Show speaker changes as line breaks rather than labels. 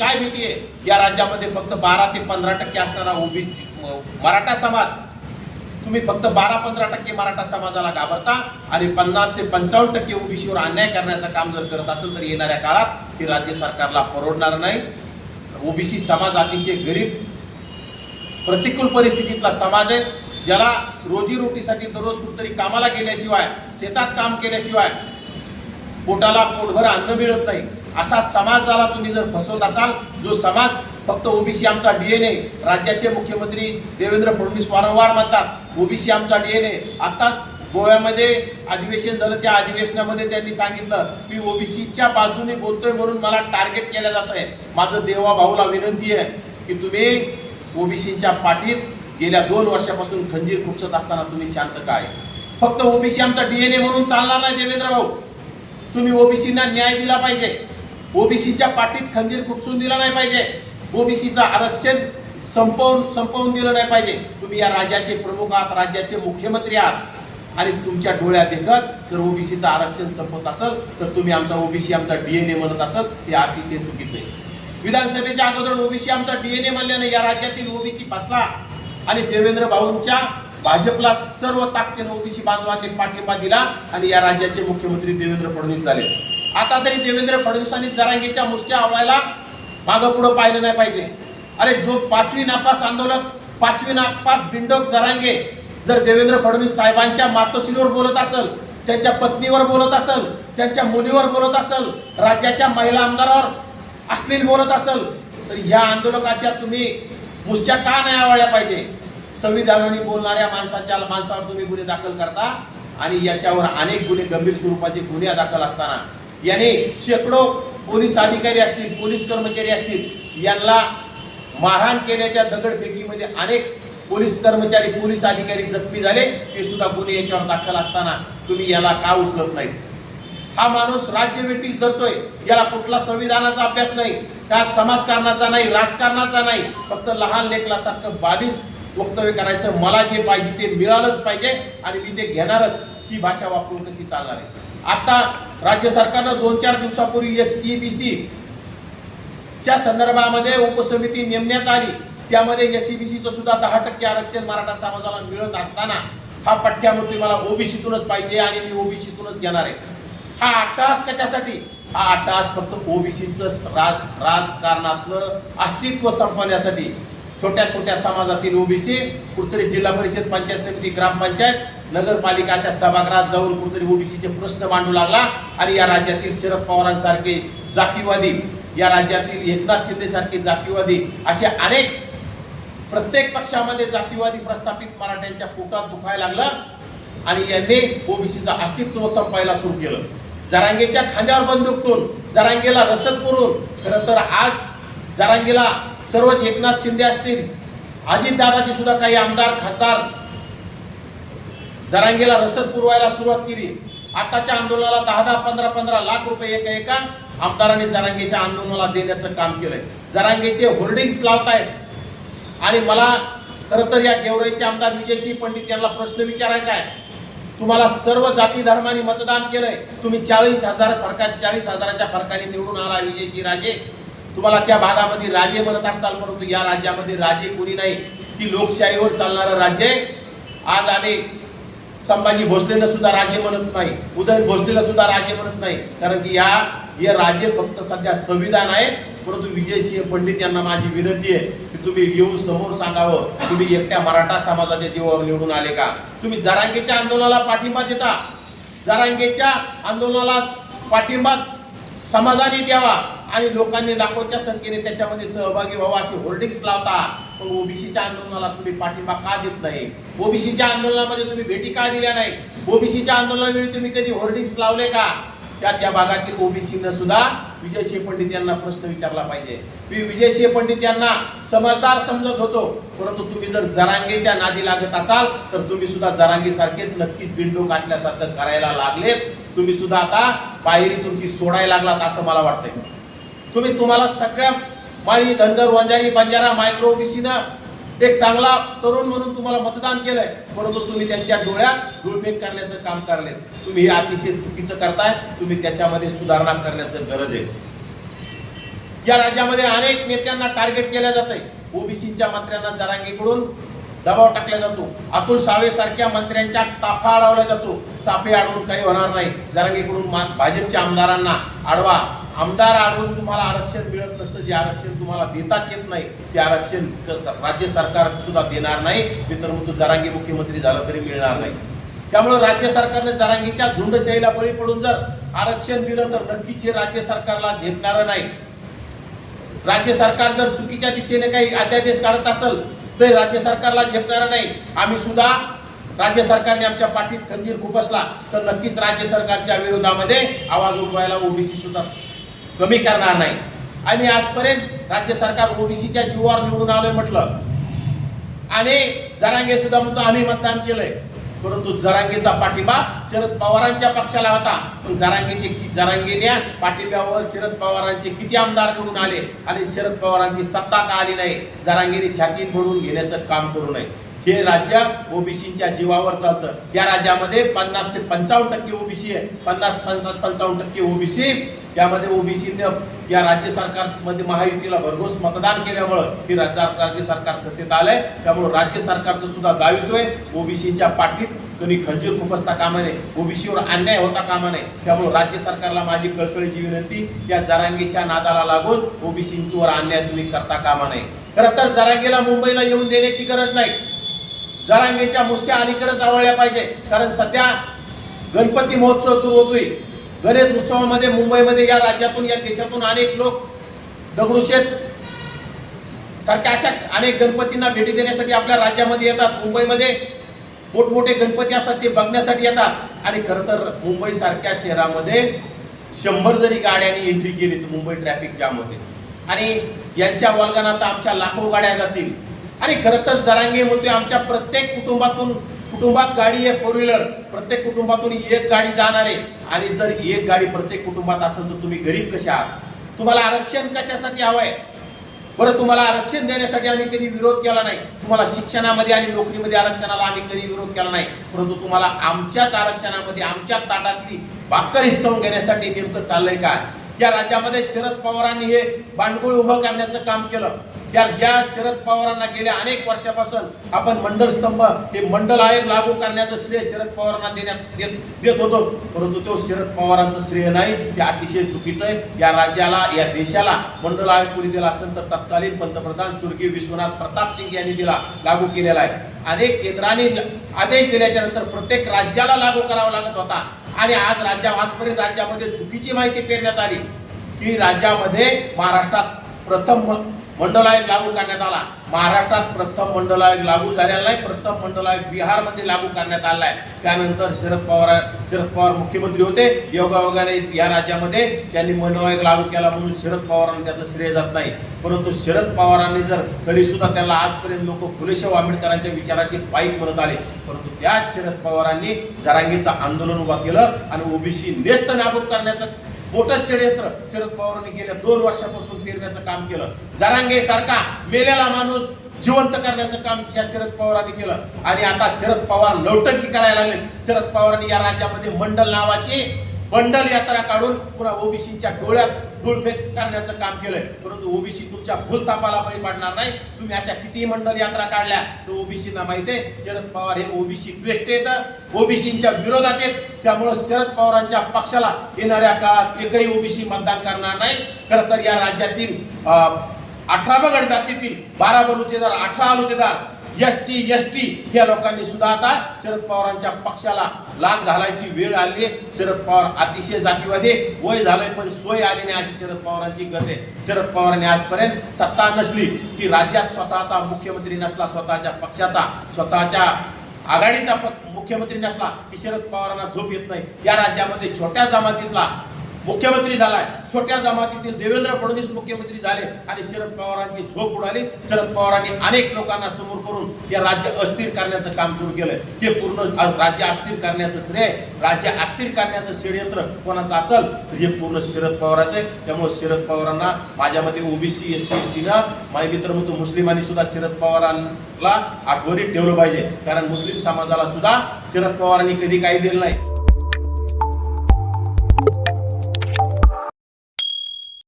काय भीती आहे? या राज्यामध्ये फक्त बारा ते पंधरा टक्के असणारा ओबीसी मराठा समाज. तुम्ही फक्त बारा पंधरा टक्के मराठा समाजाला घाबरता आणि पन्नास ते पंचावन्न टक्के ओबीसीवर अन्याय करण्याचं काम जर करत असेल तर येणाऱ्या काळात ते राज्य सरकारला परवडणार नाही. ओबीसी समाज अतिशय गरीब प्रतिकूल परिस्थितीतला समाज आहे. ज्याला रोजीरोटीसाठी दररोज कुठतरी कामाला गेल्याशिवाय शेतात काम केल्याशिवाय पोटाला पोटभर अन्न मिळत नाही. असा समाजाला तुम्ही जर फसवत असाल जो समाज फक्त ओबीसी आमचा डीएनए राज्याचे मुख्यमंत्री देवेंद्र फडणवीस वारंवार म्हणतात ओबीसी आमचा डीएनए. आताच गोव्यामध्ये अधिवेशन झालं त्या अधिवेशनामध्ये त्यांनी सांगितलं की ओबीसीच्या बाजूने बोलतोय म्हणून मला टार्गेट केलं जात आहे. माझं देवा भाऊला विनंती आहे की तुम्ही ओबीसीच्या पाठीत गेल्या दोन वर्षापासून खंजीर खुपसत असताना तुम्ही शांत काय फक्त ओबीसी आमचा डीएनए म्हणून चालणार नाही देवेंद्र भाऊ. तुम्ही ओबीसीना न्याय दिला पाहिजे. ओबीसीच्या पाठीत खंजीर खुपसून दिला नाही पाहिजे. ओबीसीचं आरक्षण संपवून संपवून दिलं नाही पाहिजे. तुम्ही या राज्याचे प्रमुख आहात राज्याचे मुख्यमंत्री आहात. आणि तुमच्या डोळ्यात देखत जर ओबीसीचं आरक्षण संपत असेल तर तुम्ही आमचा ओबीसी आमचा डीएनए म्हणत असाल ते अतिशय चुकीचं आहे. विधानसभेच्या अगोदर ओबीसी आमचा डीएनए म्हणल्याने या राज्यातील ओबीसी फसला. आणि देवेंद्र भाऊंच्या भाजपला सर्व ताकदीनं ओबीसी बांधवांनी पाठिंबा दिला आणि या राज्याचे मुख्यमंत्री देवेंद्र फडणवीस झाले. आता तरी देवेंद्र फडणवीसांनी जरांगीच्या मुसक्या आवळायला मागं पुढं पाहिलं नाही पाहिजे. अरे जो पाचवी नापास आंदोलक पाचवी नापास बिंडोक जरांगे जर देवेंद्र फडणवीस साहेबांच्या मातोश्रीवर बोलत असेल त्यांच्या पत्नीवर बोलत असेल त्यांच्या मुलीवर बोलत असेल राज्याच्या महिला आमदारावर अश्लील बोलत असेल तर ह्या आंदोलकाच्या तुम्ही मुसक्या का नाही आवळल्या पाहिजे? संविधानाने बोलणाऱ्या माणसाच्या माणसावर तुम्ही गुन्हे दाखल करता आणि याच्यावर अनेक गुन्हे गंभीर स्वरूपाचे गुन्हे दाखल असताना याने शेकडो पोलीस अधिकारी असतील पोलीस कर्मचारी असतील यांना मारहाण केल्याच्या दगडफेकीमध्ये अनेक पोलीस कर्मचारी पोलीस अधिकारी जखमी झाले. ते सुद्धा गुन्हे याच्यावर दाखल असताना तुम्ही याला का उचलत नाही हा माणूस राज्य वेटीस धरतोय. याला कुठला संविधानाचा अभ्यास नाही त्यात समाजकारणाचा नाही राजकारणाचा नाही. फक्त लहान लेखलासारखं बावीस वक्तव्य करायचं. मला जे पाहिजे ते मिळालंच पाहिजे आणि मी ते घेणारच. ही भाषा वापरून कशी चालणार आहे? आता राज्य सरकारनं दोन चार दिवसापूर्वी एस सी बी सी च्या संदर्भामध्ये उपसमिती नेमण्यात आली. त्यामध्ये एस सी बी सीचं सुद्धा दहा टक्के आरक्षण मराठा समाजाला मिळत असताना हा पठ्ठ्यामध्ये मला ओबीसीतूनच पाहिजे आणि मी ओबीसीतूनच घेणार आहे. हा अट्टहास कशासाठी? हा अट्टहास फक्त ओबीसीचं राज राजकारणातलं अस्तित्व संपवण्यासाठी. छोट्या छोट्या समाजातील ओबीसी कुठतरी जिल्हा परिषद पंचायत समिती ग्रामपंचायत नगरपालिका अशा सभागृहात जाऊन कुठेतरी ओबीसीचे प्रश्न मांडू लागला आणि या राज्यातील शरद पवारांसारखे जातीवादी या राज्यातील एकनाथ शिंदेसारखे जातीवादी असे अनेक प्रत्येक पक्षामध्ये जातीवादी प्रस्थापित मराठ्यांच्या पोटात दुखायला लागलं आणि यांनी ओबीसीचा अस्तित्व संपायला सुरू केलं. जरांगेच्या खांद्यावर बंदूक ठेवून जरांगेला रसद करून खरं तर आज जरांगेला सर्वच एकनाथ शिंदे असतील अजितदादाचे सुद्धा काही आमदार खासदार जरांगेला रसद पुरवायला सुरुवात केली. आताच्या आंदोलनाला दहा दहा पंधरा पंधरा लाख रुपये एका एका आमदारांनी जरांगेच्या आंदोलनाला देण्याचं काम केलंय. जरांगेचे होर्डिंग्स लावतायत. आणि मला खरं तर या गेवराईचे आमदार विजयसिंह पंडित यांना प्रश्न विचारायचा आहे. तुम्हाला सर्व जाती धर्माने मतदान केलंय. तुम्ही चाळीस हजार फरकात चाळीस हजाराच्या फरकाने निवडून आला विजयसिंह राजे. तुम्हाला त्या भागामध्ये राजे म्हणत असताल परंतु या राज्यामध्ये राजे कोणी नाही. ती लोकशाहीवर चालणारं राज्य आहे आज आम्ही संभाजी भोसलेला सुद्धा राजे म्हणत नाही. उदय भोसलेला सुद्धा राजे म्हणत नाही. कारण की या हे राजे फक्त सध्या संविधान आहे. परंतु विजयसिंह पंडित यांना माझी विनंती आहे की तुम्ही येऊन समोर सांगावं. तुम्ही एकट्या मराठा समाजाच्या जीवावर निवडून आले का? तुम्ही जरांगेच्या आंदोलनाला पाठिंबा देता. जरांगेच्या आंदोलनाला पाठिंबा समाजाने द्यावा. आणि लोकांनी लाखोच्या संख्येने त्याच्यामध्ये सहभागी व्हावा असे होर्डिंग्स लावता. पण ओबीसीच्या आंदोलनाला तुम्ही पाठिंबा का देत नाही? ओबीसीच्या आंदोलनामध्ये तुम्ही भेटी का दिल्या नाही? ओबीसीच्या आंदोलनावेळी तुम्ही कधी होर्डिंग्स लावले का? त्या त्या भागातील ओबीसीनं सुद्धा विजयसिंह पंडित यांना प्रश्न विचारला पाहिजे. मी विजयसिंह पंडित यांना समजदार समजत होतो. परंतु तुम्ही जर जरांगेच्या नादी लागत असाल तर तुम्ही सुद्धा जरांगेसारखेच नक्कीच बिंडो काढण्यासारखं करायला लागलेत. तुम्ही सुद्धा आता पायरी तुमची सोडायला लागलात असं मला वाटतंय. तुम्ही तुम्हाला सगळ्या माळी धनगर वंजारी बंजारा मायक्रो ओबीसीनं एक चांगला तरुण म्हणून तुम्हाला मतदान केलंय. परंतु तुम्ही त्यांच्या डोळ्यात डोळफेक करण्याचं काम करले तुम्ही हे अतिशय चुकीचं करताय. तुम्ही त्याच्यामध्ये सुधारणा करण्याचं गरज आहे. या राज्यामध्ये अनेक नेत्यांना टार्गेट केल्या जात आहे ओबीसीच्या मंत्र्यांना जरांगीकडून दबाव टाकला जातो. अतुल सावे सारख्या मंत्र्यांच्या ताफा अडवला जातो. ताफे अडवून काही होणार नाही. जरांगीकडून भाजपच्या आमदारांना अडवा आमदार आढळून तुम्हाला आरक्षण मिळत नसतं जे आरक्षण तुम्हाला देताच येत नाही ते आरक्षण राज्य सरकार सुद्धा देणार नाही. मी तर म्हणतो जरांगी मुख्यमंत्री झाला तरी मिळणार नाही. त्यामुळे राज्य सरकारने जरांगीच्या झुंडशाहीला बळी पडून जर आरक्षण दिलं तर नक्कीच हे राज्य सरकारला झेपणार नाही. राज्य सरकार जर चुकीच्या दिशेने काही अध्यादेश काढत असेल तर राज्य सरकारला झेपणार नाही. आम्ही सुद्धा राज्य सरकारने आमच्या पाठीत खंजीर खुपसला तर नक्कीच राज्य सरकारच्या विरोधामध्ये आवाज उठवायला ओबीसी सुद्धा कमी करणार नाही. आणि आजपर्यंत राज्य सरकार ओबीसीच्या जीवावर निवडून आलोय म्हटलं. आणि जरांगे सुद्धा म्हणतो आम्ही मतदान केलंय. परंतु जरांगेचा पाठिंबा शरद पवारांच्या पक्षाला होता. पण जरांगेचे जरांगेने पाठिंब्यावर शरद पवारांचे किती आमदार निवडून आले? आणि शरद पवारांची सत्ता का आली नाही? जरांगेने छातीत भरून घेण्याचं काम करू नये. हे राज्य ओबीसीच्या जीवावर चालतं. या राज्यामध्ये पन्नास ते पंचावन्न टक्के ओबीसी आहे. पन्नास पन्नास पंचावन्न टक्के ओबीसी. यामध्ये ओबीसीने या राज्य सरकारमध्ये महायुतीला भरघोस मतदान केल्यामुळं ही राज्य राज्य सरकार सत्तेत आलंय. त्यामुळे राज्य सरकारचं सुद्धा दायित्व आहे ओबीसीच्या पाठीत कोणी खंजीर खुपसता कामा नये. ओबीसीवर अन्याय होता कामा नये. त्यामुळे राज्य सरकारला माझी कळकळीची विनंती या जरांगीच्या नादाला लागून ओबीसींवर अन्याय तुम्ही करता कामा नये. खरं तर जरांगीला मुंबईला येऊन देण्याची गरज नाही. जरांगेच्या मुसक्या अलीकडे आवडल्या पाहिजे. कारण सध्या गणपती महोत्सव सुरू होतोय. गणेश उत्सवामध्ये मुंबईमध्ये या राज्यातून या देशातून अनेक लोक दगडूशेठ सारख्या अशा अनेक गणपतींना भेटी देण्यासाठी आपल्या राज्यामध्ये येतात. मुंबईमध्ये मोठमोठे गणपती असतात ते बघण्यासाठी येतात. आणि खरं तर मुंबई सारख्या शहरामध्ये शंभर जरी गाड्यांनी एंट्री केली तर मुंबई ट्रॅफिक जाम होते. आणि यांच्या वल्गनात आमच्या लाखो गाड्या जातील. आणि खरं तर जरांगे म्हणतोय आमच्या प्रत्येक कुटुंबातून कुटुंबात गाडी आहे फोर व्हीलर प्रत्येक कुटुंबातून एक गाडी जाणार आहे. आणि जर एक गाडी प्रत्येक कुटुंबात असेल तर तुम्ही गरीब कशा आहात? तुम्हाला आरक्षण कशासाठी हवंय? बरं तुम्हाला आरक्षण देण्यासाठी आम्ही कधी विरोध केला नाही. तुम्हाला शिक्षणामध्ये आणि नोकरीमध्ये आरक्षणाला आम्ही कधी विरोध केला नाही. परंतु तुम्हाला आमच्याच आरक्षणामध्ये आमच्या ताटातली भाकर हिसकावून घेण्यासाठी नेमकं चाललंय काय? या राज्यामध्ये शरद पवारांनी हे भांडगुळ उभं करण्याचं काम केलं. त्या ज्या शरद पवारांना गेल्या अनेक वर्षापासून आपण मंडल स्तंभ हे मंडल आयोग लागू करण्याचं श्रेय शरद पवारांना देण्यात देत देत होतो. परंतु तो शरद पवारांचं श्रेय नाही. ते अतिशय चुकीचं आहे. या राज्याला या देशाला मंडल आयोग कोणी दिला असेल तर तत्कालीन पंतप्रधान स्वर्गीय विश्वनाथ प्रताप सिंग यांनी दिला लागू केलेला आहे. अनेक केंद्राने आदेश दिल्याच्या नंतर प्रत्येक राज्याला लागू करावा लागत होता. आणि आज राज्या आजपर्यंत राज्यामध्ये चुकीची माहिती पेरण्यात आली. की राज्यामध्ये महाराष्ट्रात प्रथम मंडल आयोग लागू करण्यात आला. महाराष्ट्रात प्रथम मंडल आयोग लागू झालेला नाही प्रथम मंडल आयोग बिहारमध्ये लागू करण्यात आला आहे. त्यानंतर शरद पवार शरद पवार मुख्यमंत्री होते. योगायोगाने या राज्यामध्ये त्यांनी मंडळ आयोग लागू केला म्हणून शरद पवारांना त्याचं श्रेय जात नाही. परंतु शरद पवारांनी जर तरीसुद्धा त्याला आजपर्यंत लोक फुलेशाह आंबेडकरांच्या विचाराचे पायी म्हणत आले. परंतु त्याच शरद पवारांनी जरांगीचं आंदोलन उभा केलं आणि ओबीसी नेस्त नाबूद करण्याचं मोठं षडयंत्र. शरद पवारांनी गेल्या दोन वर्षापासून पेरण्याचं काम केलं. जरांगे सारखा मेलेला माणूस जिवंत करण्याचं काम या शरद पवारांनी केलं. आणि आता शरद पवार लौटकी करायला लागले. शरद पवारांनी या राज्यामध्ये मंडल नावाची बंडल यात्रा काढून पुन्हा ओबीसीच्या डोळ्यात धूळफेक करण्याचं काम केलंय. परंतु ओबीसी तुमच्या भूलतापाला बळी पडणार नाही. तुम्ही अशा किती मंडल यात्रा काढल्या तर ओबीसीना माहिती आहे शरद पवार हे ओबीसी द्वेष्ट येत ओबीसीच्या विरोधात येत त्यामुळं शरद पवारांच्या पक्षाला येणाऱ्या काळात एकही ओबीसी मतदान करणार नाही. खरं तर या राज्यातील अठरा बगड जातीतील बारा बलुतेदार अठरा अलुतेदार एस सी एस टी या लोकांनी सुद्धा आता शरद पवारांच्या पक्षाला लाग घालायची वेळ आली शरद पवार अतिशय जातीवादी वय झालंय पण सोय आली नाही अशी शरद पवारांची गत आहे. शरद पवारांनी आजपर्यंत सत्ता नसली की राज्यात स्वतःचा मुख्यमंत्री नसला स्वतःच्या पक्षाचा स्वतःच्या आघाडीचा मुख्यमंत्री नसला की शरद पवारांना झोप येत नाही. या राज्यामध्ये छोट्या जमातीतला मुख्यमंत्री झालाय. छोट्या जमातीतील देवेंद्र फडणवीस मुख्यमंत्री झाले आणि शरद पवारांची झोप उडाली. शरद पवारांनी अनेक लोकांना समोर करून हे राज्य अस्थिर करण्याचं काम सुरू केलंय. हे पूर्ण राज्य अस्थिर करण्याचं श्रेय राज्य अस्थिर करण्याचं षडयंत्र कोणाचं असेल तर हे पूर्ण शरद पवाराचं आहे. त्यामुळे शरद पवारांना माझ्यामध्ये ओबीसी एस सी एस टीनं माझे मित्र म्हणतो मुस्लिमांनी सुद्धा शरद पवारांना आठवणीत ठेवलं पाहिजे. कारण मुस्लिम समाजाला सुद्धा शरद पवारांनी कधी काही दिलं नाही.